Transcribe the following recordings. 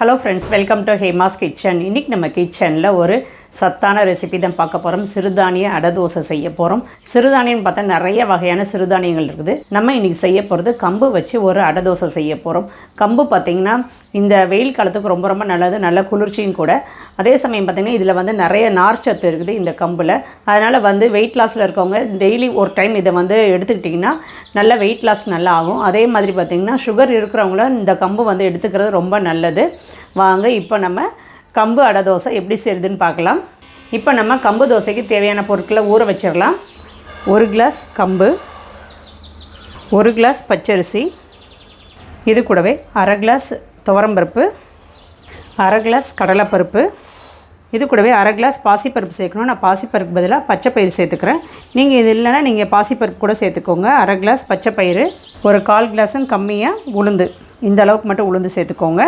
Hello friends welcome to Hema's kitchen இன்றைக்கி நம்ம கிச்சனில் ஒரு சத்தான ரெசிபி தான் பார்க்க போகிறோம் சிறுதானிய அடை தோசை செய்ய போகிறோம் சிறுதானியம்னு பார்த்தா நிறைய வகையான சிறுதானியங்கள் இருக்குது. நம்ம இன்றைக்கி செய்ய போகிறது கம்பு வச்சு ஒரு அடை தோசை செய்ய போகிறோம் கம்பு பார்த்திங்கன்னா இந்த வெயில் காலத்துக்கு ரொம்ப ரொம்ப நல்லது. நல்ல குளிர்ச்சியும் கூட. அதே சமயம் பார்த்திங்கன்னா இதில் வந்து நிறைய நார்ச்சத்து இருக்குது இந்த கம்பில். அதனால் வந்து வெயிட் லாஸில் இருக்கவங்க டெய்லி ஒரு டைம் இதை வந்து எடுத்துக்கிட்டிங்கன்னா நல்ல வெயிட் லாஸ் நல்லா ஆகும். அதே மாதிரி பார்த்திங்கன்னா சுகர் இருக்கிறவங்கள இந்த கம்பு வந்து எடுத்துக்கிறது ரொம்ப நல்லது. வாங்க இப்போ நம்ம கம்பு அடை தோசை எப்படி செய்யுதுன்னு பார்க்கலாம். இப்போ நம்ம கம்பு தோசைக்கு தேவையான பொருட்களை ஊற வச்சிடலாம். ஒரு கிளாஸ் கம்பு ஒரு கிளாஸ் பச்சரிசி இது கூடவே அரை கிளாஸ் துவரம்பருப்பு அரை கிளாஸ் கடலைப்பருப்பு இது கூடவே அரை கிளாஸ் பாசிப்பருப்பு சேர்க்கணும். நான் பாசிப்பருப்பு பதிலாக பச்சைப்பயிறு சேர்த்துக்கிறேன். நீங்கள் இது இல்லைன்னா நீங்கள் பாசிப்பருப்பு கூட சேர்த்துக்கோங்க. அரை கிளாஸ் பச்சைப்பயிறு ஒரு கால் கிளாஸும் கம்மியாக உளுந்து. இந்த அளவுக்கு மட்டும் உளுந்து சேர்த்துக்கோங்க.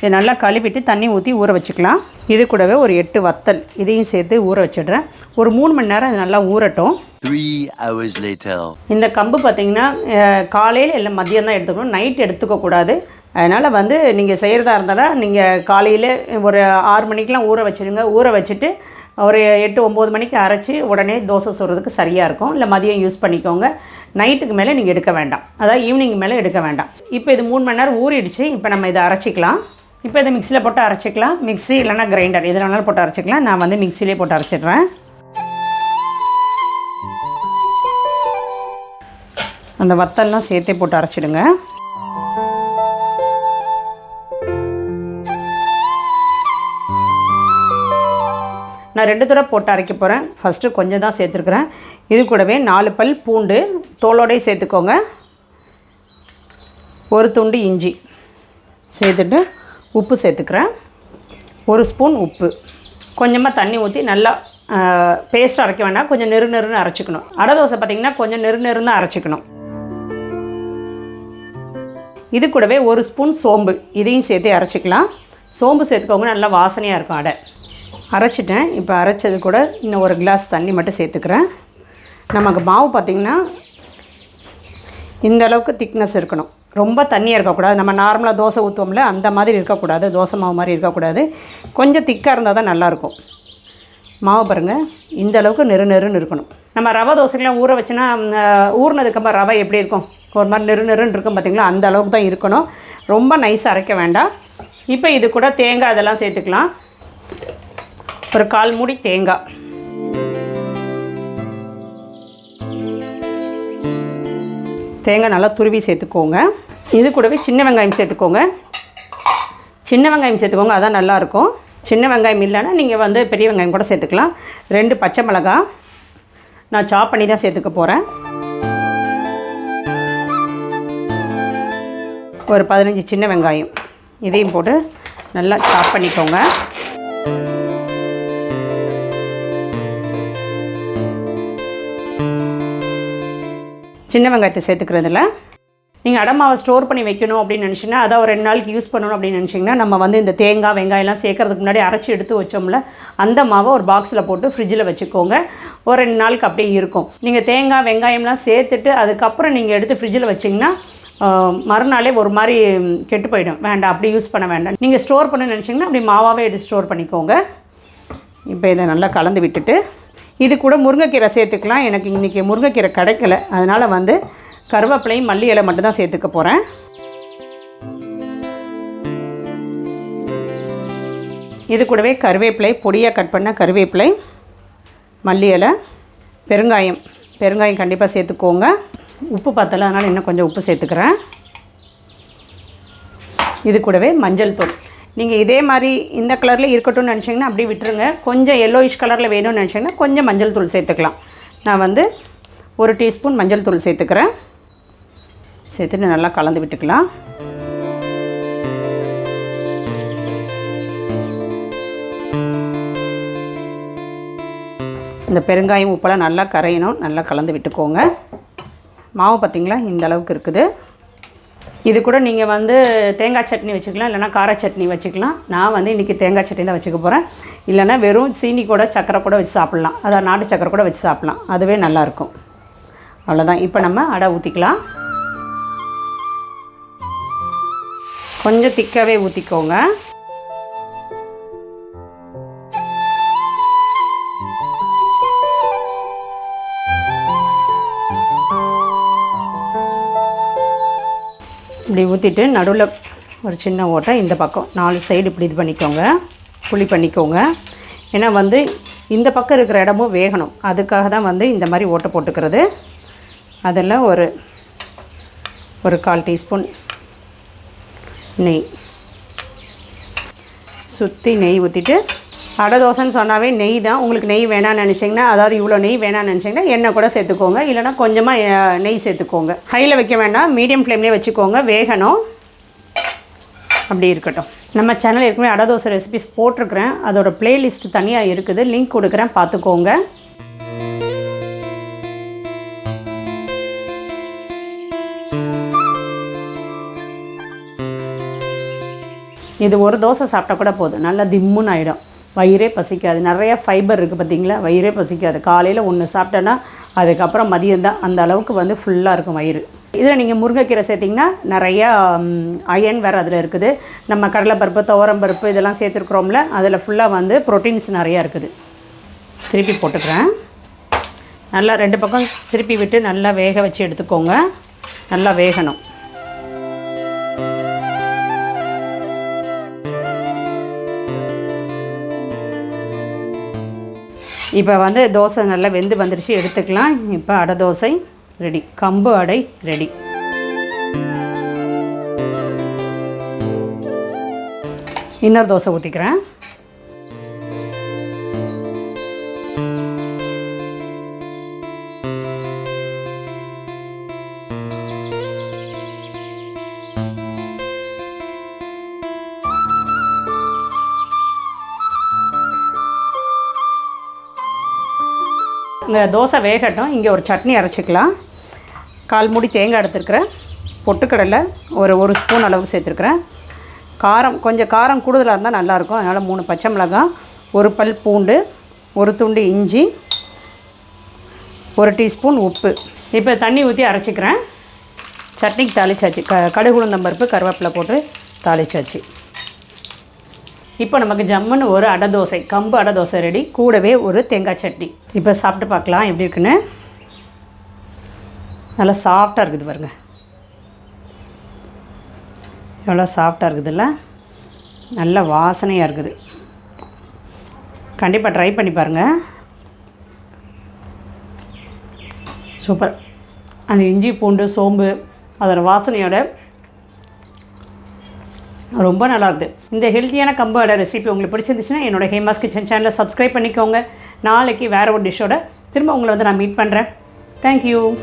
இதை நல்லா கழுவிட்டு தண்ணி ஊற்றி ஊற வச்சுக்கலாம். இது கூடவே ஒரு எட்டு வத்தல் இதையும் சேர்த்து ஊற வச்சிடுறேன். ஒரு மூணு மணி நேரம் இது நல்லா ஊறட்டும். இந்த கம்பு பார்த்திங்கன்னா காலையில் இல்லை மதியம் தான் எடுத்துக்கணும். நைட் எடுத்துக்கக்கூடாது அதனால் வந்து நீங்கள் செய்கிறதா இருந்தாலும் நீங்கள் காலையில் ஒரு ஆறு மணிக்கெலாம் ஊற வச்சுடுங்க ஊற வச்சுட்டு ஒரு எட்டு ஒம்பது மணிக்கு அரைச்சி உடனே தோசை சுடுறதுக்கு சரியாக இருக்கும். இல்லை மதியம் யூஸ் பண்ணிக்கோங்க. நைட்டுக்கு மேலே நீங்கள் எடுக்க வேண்டாம். அதாவது ஈவினிங் மேலே எடுக்க வேண்டாம். இப்போ இது மூணு மணி நேரம் ஊறிடுச்சு. இப்போ நம்ம இதை அரைச்சிக்கலாம். இப்போ இதை மிக்சியில் போட்டு அரைச்சிக்கலாம். மிக்ஸி இல்லைன்னா கிரைண்டர் எதில் வேணாலும் போட்டு அரைச்சிக்கலாம். நான் வந்து மிக்சிலே போட்டு அரைச்சிடுறேன். அந்த வத்தல்லாம் சேர்த்தே போட்டு அரைச்சிடுங்க. நான் ரெண்டு தடவை போட்டு அரைக்க போகிறேன் ஃபஸ்ட்டு கொஞ்சம் தான் சேர்த்துருக்குறேன். இது கூடவே நாலு பல் பூண்டு தோலோடய சேர்த்துக்கோங்க. ஒரு துண்டு இஞ்சி சேர்த்துட்டு உப்பு சேர்த்துக்கிறேன். ஒரு ஸ்பூன் உப்பு. கொஞ்சமாக தண்ணி ஊற்றி நல்லா பேஸ்ட் அரைக்க வேண்டாம் கொஞ்சம் நெரு நெருன்னு அரைச்சிக்கணும். அடை தோசை பார்த்திங்கன்னா கொஞ்சம் நெரு நெருன்னு அரைச்சிக்கணும். இது கூடவே ஒரு ஸ்பூன் சோம்பு. இதையும் சேர்த்து அரைச்சிக்கலாம். சோம்பு சேர்த்துக்கோங்க நல்லா வாசனையாக இருக்கும் அடை. அரைச்சிட்டேன். இப்போ அரைச்சது கூட இன்னும் ஒரு கிளாஸ் தண்ணி மட்டும் சேர்த்துக்கிறேன். நமக்கு மாவு பார்த்திங்கன்னா இந்த அளவுக்கு திக்னஸ் இருக்கணும். ரொம்ப தண்ணியாக இருக்கக்கூடாது. நம்ம நார்மலாக தோசை ஊற்றுவோம்ல அந்த மாதிரி இருக்கக்கூடாது. தோசை மாவு மாதிரி இருக்கக்கூடாது. கொஞ்சம் திக்காக இருந்தால் தான் நல்லாயிருக்கும். மாவு பாருங்கள் இந்த அளவுக்கு நெரு நெருன்னு இருக்கணும். நம்ம ரவை தோசைக்கெலாம் ஊற வச்சுன்னா ஊறினதுக்கப்புறம் ரவை எப்படி இருக்கும்? ஒரு மாதிரி நெரு நெருன்னு இருக்கும் பார்த்திங்களா அந்த அளவுக்கு தான் இருக்கணும். ரொம்ப நைஸாக அரைக்க வேண்டாம். இப்போ இது கூட தேங்காய் அதெல்லாம் சேர்த்துக்கலாம். ஒரு கால் மூடி தேங்காய். தேங்காய் நல்லா துருவி சேர்த்துக்கோங்க. இது கூடவே சின்ன வெங்காயம் சேர்த்துக்கோங்க. சின்ன வெங்காயம் சேர்த்துக்கோங்க அதான் நல்லாயிருக்கும். சின்ன வெங்காயம் இல்லைன்னா நீங்கள் வந்து பெரிய வெங்காயம் கூட சேர்த்துக்கலாம். ரெண்டு பச்சை மிளகா. நான் சாப் பண்ணி தான் சேர்த்துக்க போகிறேன் ஒரு பதினஞ்சு சின்ன வெங்காயம். இதையும் போட்டு நல்லா சாப் பண்ணிக்கோங்க. சின்ன வெங்காயத்தை சேர்த்துக்கிறதுல. நீங்கள் அடமாவை ஸ்டோர் பண்ணி வைக்கணும் அப்படின்னு நினச்சிங்கன்னா அதை ஒரு ரெண்டு நாளைக்கு யூஸ் பண்ணணும் அப்படின்னு நினச்சிங்கன்னா நம்ம வந்து இந்த தேங்காய் வெங்காயம்லாம் சேர்க்கறதுக்கு முன்னாடி அரைச்சி எடுத்து வச்சோம்ல அந்த மாவை ஒரு பாக்ஸில் போட்டு ஃப்ரிட்ஜில் வச்சுக்கோங்க. ஒரு ரெண்டு நாளுக்கு அப்படியே இருக்கும். நீங்கள் தேங்காய் வெங்காயம்லாம் சேர்த்துட்டு அதுக்கப்புறம் நீங்கள் எடுத்து ஃப்ரிட்ஜில் வச்சிங்கன்னா மறுநாளே ஒரு மாதிரி கெட்டு போயிடும். வேண்டாம் அப்படி யூஸ் பண்ண வேண்டாம். நீங்கள் ஸ்டோர் பண்ண நினச்சிங்கன்னா அப்படி மாவாகவே எடுத்து ஸ்டோர் பண்ணிக்கோங்க. இப்போ இதை நல்லா கலந்து விட்டுட்டு இது கூட முருங்கைக்கீரை சேர்த்துக்கலாம். எனக்கு இன்றைக்கி முருங்கைக்கீரை கிடைக்கல. அதனால் வந்து கருவேப்பிலையும் மல்லி இலை மட்டும்தான் சேர்த்துக்க போகிறேன் இது கூடவே கருவேப்பிலை பொடியாக கட் பண்ண கருவேப்பிலை மல்லி இலை பெருங்காயம். பெருங்காயம் கண்டிப்பாக சேர்த்துக்கோங்க. உப்பு பத்தல அதனால் இன்னும் கொஞ்சம் உப்பு சேர்த்துக்கிறேன். இது கூடவே மஞ்சள் தூள். நீங்கள் இதே மாதிரி இந்த கலரில் இருக்கட்டும்னு நினச்சிங்கன்னா அப்படியே விட்டுருங்க. கொஞ்சம் எல்லோயிஷ் கலரில் வேணும்னு நினச்சிங்கன்னா கொஞ்சம் மஞ்சள் தூள் சேர்த்துக்கலாம். நான் வந்து ஒரு டீஸ்பூன் மஞ்சள் தூள் சேர்த்துக்கிறேன். சேர்த்துட்டு நல்லா கலந்து விட்டுக்கலாம். இந்த பெருங்காயம் உப்பெல்லாம் நல்லா கரையணும். நல்லா கலந்து விட்டுக்கோங்க. மாவு பார்த்திங்களா? இந்த அளவுக்கு இருக்குது. இது கூட நீங்கள் வந்து தேங்காய் சட்னி வச்சுக்கலாம் இல்லைனா கார சட்னி வச்சுக்கலாம். நான் வந்து இன்றைக்கி தேங்காய் சட்னி தான் வச்சுக்க போகிறேன் இல்லைனா வெறும் சீனி கூட சக்கரை கூட வச்சு சாப்பிட்லாம். அதான் நாட்டு சக்கரை கூட வச்சு சாப்பிட்லாம். அதுவே நல்லாயிருக்கும் அவ்வளோதான் இப்போ நம்ம அடை ஊற்றிக்கலாம் கொஞ்சம் திக்காகவே ஊற்றிக்கோங்க இப்படி ஊற்றிட்டு நடுவில் ஒரு சின்ன ஓட்டை இந்த பக்கம். நாலு சைடு இப்படி இது பண்ணிக்கோங்க. புளி பண்ணிக்கோங்க. ஏன்னா வந்து இந்த பக்கம் இருக்கிற இடமும் வேகணும். அதுக்காக தான் வந்து இந்த மாதிரி ஓட்டை போட்டுக்கிறது. அதில் ஒரு ஒரு கால் டீஸ்பூன் நெய். சுற்றி நெய் ஊற்றிட்டு அடை தோசைன்னு சொன்னாவே நெய் தான். உங்களுக்கு நெய் வேணாம்னு நினச்சிங்கன்னா அதாவது இவ்வளோ நெய் வேணாம்னு நினச்சிங்கன்னா எண்ணெய் கூட சேர்த்துக்கோங்க. இல்லைனா கொஞ்சமாக நெய் சேர்த்துக்கோங்க. ஹையில் வைக்க வேண்டாம். மீடியம் ஃப்ளேம்லேயே வச்சுக்கோங்க. வேகணும். அப்படி இருக்கட்டும். நம்ம சேனல் ஏற்கனவே அடை தோசை ரெசிபிஸ் போட்டிருக்கிறேன். அதோட பிளேலிஸ்ட் தனியாக இருக்குது. லிங்க் கொடுக்குறேன். பார்த்துக்கோங்க. இது ஒரு தோசை சாப்பிட்டா கூட போதும். நல்லா திம்முன்னு ஆகிடும் வயிறே பசிக்காது. நிறையா ஃபைபர் இருக்குது பார்த்தீங்களா? வயிறே பசிக்காது. காலையில் ஒன்று சாப்பிட்டேன்னா அதுக்கப்புறம் மதியம் தான். அந்த அளவுக்கு வந்து ஃபுல்லாக இருக்கும் வயிறு. இதில் நீங்கள் முருங்கைக்கீரை சேர்த்திங்கன்னா நிறையா அயன் வேறு அதில் இருக்குது. நம்ம கடலைப்பருப்பு துவரம்பருப்பு இதெல்லாம் சேர்த்துருக்குறோம்ல அதில் ஃபுல்லாக வந்து ப்ரோட்டீன்ஸ் நிறையா இருக்குது. திருப்பி போட்டுக்கிறேன். நல்லா ரெண்டு பக்கம் திருப்பி விட்டு நல்லா வேக வச்சு எடுத்துக்கோங்க. நல்லா வேகணும். இப்போ வந்து தோசை நல்லா வெந்து வந்துடுச்சு எடுத்துக்கலாம். இப்போ அடை தோசை ரெடி கம்பு அடை ரெடி இன்னொரு தோசை ஊற்றிக்கிறேன் இந்த தோசை வேகட்டும். இங்கே ஒரு சட்னி அரைச்சிக்கலாம். கால் மூடி தேங்காய் எடுத்துருக்குறேன். பொட்டுக்கடலை ஒரு ஒரு ஸ்பூன் அளவு சேர்த்துருக்குறேன். காரம் கொஞ்சம் காரம் கூடுதலாக இருந்தால் நல்லாயிருக்கும். அதனால் மூணு பச்சை மிளகாய் ஒரு பல் பூண்டு ஒரு துண்டு இஞ்சி ஒரு டீஸ்பூன் உப்பு. இப்போ தண்ணி ஊற்றி அரைச்சிக்கிறேன். சட்னிக்கு தாளிச்சாச்சு. க கடுகுளுந்தம்பருப்பு பருப்பு கருவேப்பிலை போட்டு தாளிச்சாச்சு. இப்போ நமக்கு ஜம்முன்னு ஒரு அடை தோசை கம்பு அடை தோசை ரெடி கூடவே ஒரு தேங்காய் சட்னி. இப்போ சாப்பிட்டு பார்க்கலாம் எப்படி இருக்குன்னு. நல்லா சாஃப்டாக இருக்குது பாருங்கள் எவ்வளோ சாஃப்டாக இருக்குதுல்ல? நல்ல வாசனையாக இருக்குது. கண்டிப்பாக ட்ரை பண்ணி பாருங்கள் சூப்பர். அந்த இஞ்சி பூண்டு சோம்பு அதோடய வாசனையோட ரொம்ப நல்லா இந்த ஹெல்த்தியான கம்பு அடை ரெசிபி உங்களுக்கு பிடிச்சிருந்துச்சுன்னா என்னோட ஹேமாஸ் கிச்சன் சேனலை சப்ஸ்கிரைப் பண்ணிக்கோங்க. நாளைக்கு வேறு ஒரு டிஷ்ஷோட திரும்ப உங்களை வந்து நான் மீட் பண்ணுறேன் தேங்க்யூ